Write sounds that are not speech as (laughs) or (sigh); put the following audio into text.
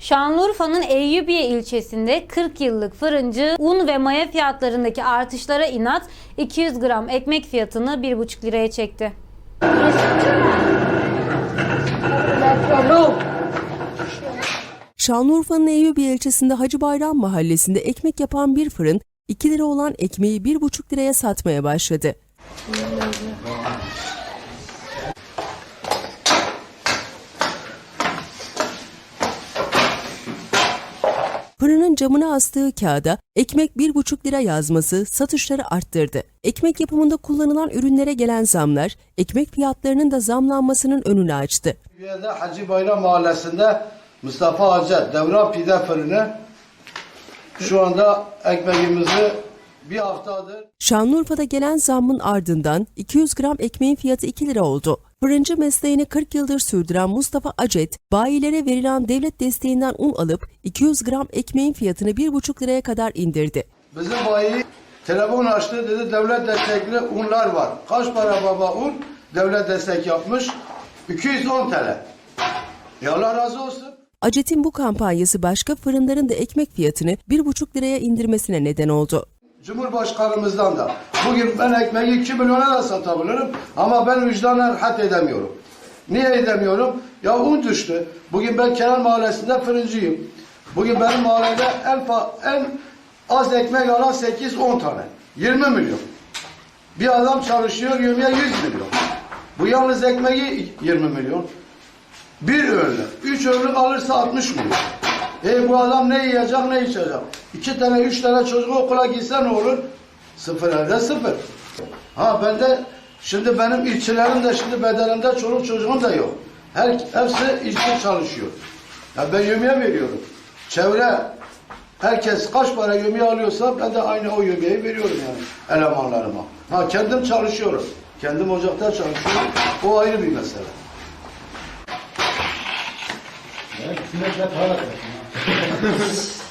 Şanlıurfa'nın Eyyubiye ilçesinde 40 yıllık fırıncı un ve maya fiyatlarındaki artışlara inat 200 gram ekmek fiyatını 1,5 liraya çekti. Şanlıurfa'nın Eyyubiye ilçesinde Hacı Bayram mahallesinde ekmek yapan bir fırın 2 lira olan ekmeği 1,5 liraya satmaya başladı. Fırının camına astığı kağıda ekmek 1,5 lira yazması satışları arttırdı. Ekmek yapımında kullanılan ürünlere gelen zamlar ekmek fiyatlarının da zamlanmasının önünü açtı. Türkiye'de Hacı Bayram Mahallesi'nde Mustafa Hacı Devran Pide Fırını şu anda ekmeğimizi bir haftadır Şanlıurfa'da gelen zammın ardından 200 gram ekmeğin fiyatı 2 lira oldu. Fırıncı mesleğini 40 yıldır sürdüren Mustafa Acet, bayilere verilen devlet desteğinden un alıp 200 gram ekmeğin fiyatını 1,5 liraya kadar indirdi. bizim bayi telefon açtı dedi devlet destekli unlar var. Kaç para baba un? Devlet destek yapmış. 210 TL. Ya Allah razı olsun. Acet'in bu kampanyası başka fırınların da ekmek fiyatını 1,5 liraya indirmesine neden oldu. Cumhurbaşkanımızdan da. Bugün ben ekmeği 2 milyona da satabilirim ama ben vicdanen rahat edemiyorum. Niye edemiyorum? Ya un düştü. Bugün ben Kenan Mahallesi'nde fırıncıyım. Bugün benim mahallede en, en az ekmek alan 8-10 tane. 20 milyon. Bir adam çalışıyor yemeğe 100 milyon. Bu yalnız ekmeği 20 milyon. Bir öğünlük. Üç öğünlük alırsa 60 milyon. E bu adam ne yiyecek ne içecek? İki tane üç tane çocuk okula gitse ne olur? Sıfır elde sıfır. Ha ben de şimdi benim ilçelerim de şimdi bedelimde çoluk çocuğum da yok. Her, hepsi işte çalışıyor. Ya ben yemeğe veriyorum. Çevre herkes kaç para yemeği alıyorsa ben de aynı o yemeği veriyorum yani elemanlarıma. Ha kendim çalışıyorum. Kendim ocakta çalışıyorum. O ayrı bir mesele. Evet, sinekler para (laughs)